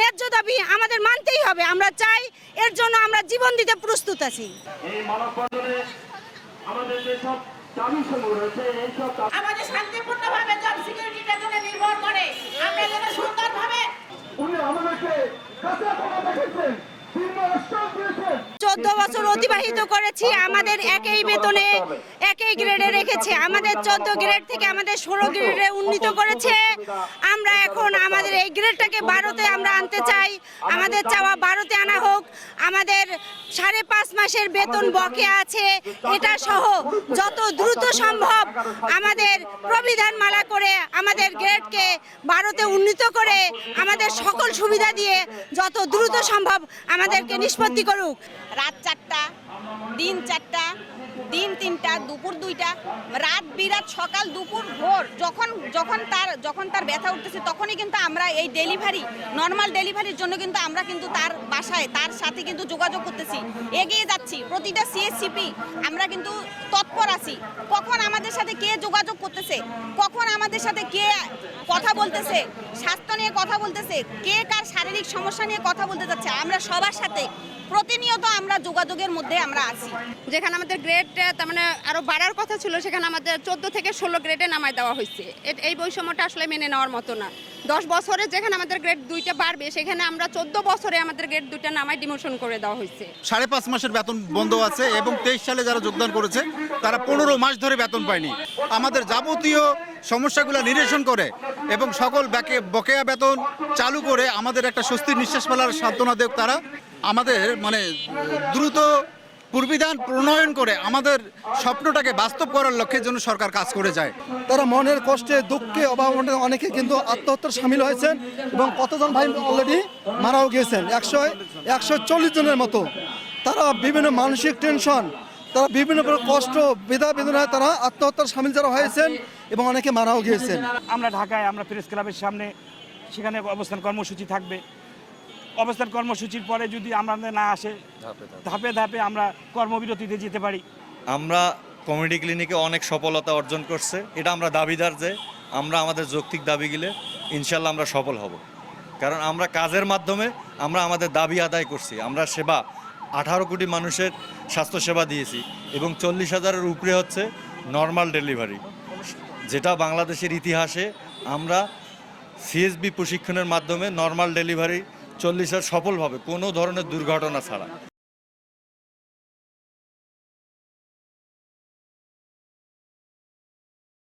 ন্যায্য দাবি আমাদের মানতেই হবে। আমরা চাই এর জন্য আমরা জীবন দিতে প্রস্তুত আছি। আমাদের যেসব দাবি সমূহ রয়েছে এইসব দাবি আমাদের শান্তিপূর্ণভাবে জব সিকিউরিটিটা যেন নির্ভর করে আমরা যেন সুন্দরভাবে উনি আমাদেরকে কাছে ক্ষমা দেখেছেন দীর্ঘ আশ্বাস দিয়েছেন। চোদ্দ বছর অতিবাহিত করেছি আমাদের একই বেতনে একই গ্রেডে রেখেছে। আমাদের চোদ্দ গ্রেড থেকে আমাদের ষোলো গ্রেডে উন্নীত করেছে। এই গ্রেডটাকে বারোতে আমরা আনতে চাই। আমাদের চাওয়া বারোতে আনা হোক। আমাদের সাড়ে পাঁচ মাসের বেতন বকে আছে। এটা সহ যত দ্রুত সম্ভব আমাদের প্রবিধান মালা করে আমাদের গ্রেডকে বারোতে উন্নীত করে আমাদের সকল সুবিধা দিয়ে যত দ্রুত সম্ভব আমাদেরকে নিষ্পত্তি করুক। রাত চারটা দিন চারটা দিন তিনটা, দুপুর দুইটা, রাত, বিরাত, সকাল, দুপুর, ভোর, যখন যখন তার যখন তার ব্যথা উঠতেছে, তখনই কিন্তু আমরা এই ডেলিভারি নর্মাল ডেলিভারির জন্য কিন্তু আমরা কিন্তু তার বাসায়, তার সাথে কিন্তু যোগাযোগ করতেছি। এগিয়ে যাচ্ছি। প্রতিটা সিএসসিপি আমরা কিন্তু তৎপর আছি। কখন আমাদের সাথে কে যোগাযোগ করতেছে? কখন আমাদের সাথে কে কথা বলতেছে? স্বাস্থ্য নিয়ে কথা বলতেছে? কে কার শারীরিক সমস্যা নিয়ে কথা বলতে যাচ্ছে? আমরা সবার সাথে প্রতিনিয়ত আমরা যোগাযোগের মধ্যে আমরা আছি। যেখানে আমাদের গ্রেড তার মানে আরও বাড়ার কথা ছিল, সেখানে আমাদের চোদ্দ থেকে ষোলো গ্রেডে নামায় দেওয়া হয়েছে। এই বৈষম্যটা আসলে মেনে নেওয়ার মতো না। দশ বছরে যেখানে আমাদের গ্রেড দুইটা বাড়বে, সেখানে আমরা চোদ্দ বছরে আমাদের গ্রেড দুইটা নামায় ডিমোশন করে দেওয়া হয়েছে। সাড়ে পাঁচ মাসের বেতন বন্ধ আছে এবং তেইশ সালে যারা যোগদান করেছে, তারা পনেরো মাস ধরে বেতন পায়নি। আমাদের যাবতীয় সমস্যাগুলো নিরসন করে এবং সকল ব্যাকে বকেয়া বেতন চালু করে আমাদের একটা স্বস্তির নিঃশ্বাস ফেলার সান্ত্বনা দেব তারা। আমাদের মানে দ্রুত পূর্বিধান প্রণয়ন করে আমাদের স্বপ্নটাকে বাস্তব করার লক্ষ্যের জন্য সরকার কাজ করে যায়। তারা মনের কষ্টে দুঃখে অভাবনে অনেকে কিন্তু আত্মহত্যার সামিল হয়েছেন এবং কতজন ভাই অলরেডি মারাও গিয়েছেন? একশো একশো চল্লিশ জনের মতো। তারা বিভিন্ন মানসিক টেনশন তারা বিভিন্ন কষ্ট বেদা বেদনায় তারা আত্মহত্যার সামিল যারা হয়েছেন এবং অনেকে মারাও গিয়েছেন। আমরা ঢাকায় আমরা প্রেস ক্লাবের সামনে সেখানে অবস্থান কর্মসূচি থাকবে। অবস্থান কর্মসূচির পরে যদি আমাদের না আসে ধাপে ধাপে। আমরা কর্মবিরতিতে যেতে পারি। আমরা কমিউনিটি ক্লিনিকে অনেক সফলতা অর্জন করছে। এটা আমরা দাবিদার যে আমরা আমাদের যৌক্তিক দাবি দাবিগুলো ইনশাল্লাহ আমরা সফল হব। কারণ আমরা কাজের মাধ্যমে আমরা আমাদের দাবি আদায় করছি। আমরা সেবা আঠারো কোটি মানুষের স্বাস্থ্যসেবা দিয়েছি এবং চল্লিশ হাজারের উপরে হচ্ছে নর্মাল ডেলিভারি যেটা বাংলাদেশের ইতিহাসে আমরা সিএসবি প্রশিক্ষণের মাধ্যমে নর্মাল ডেলিভারি চল্লিশ সাল সফলভাবে কোনো ধরনের দুর্ঘটনা ছাড়া।